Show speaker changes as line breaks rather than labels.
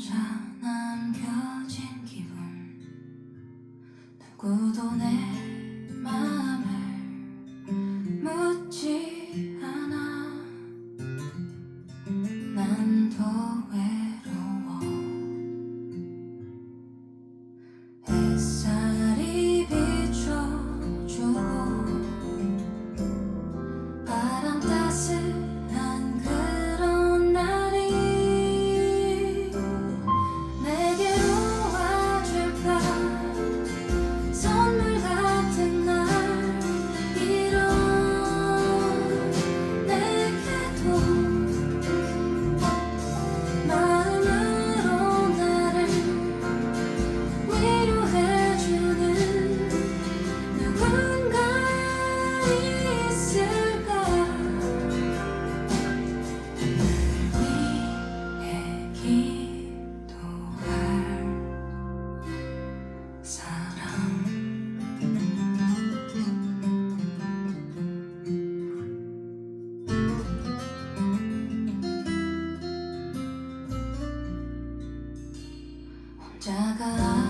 자, 남겨진 기분. 누구도 내 下个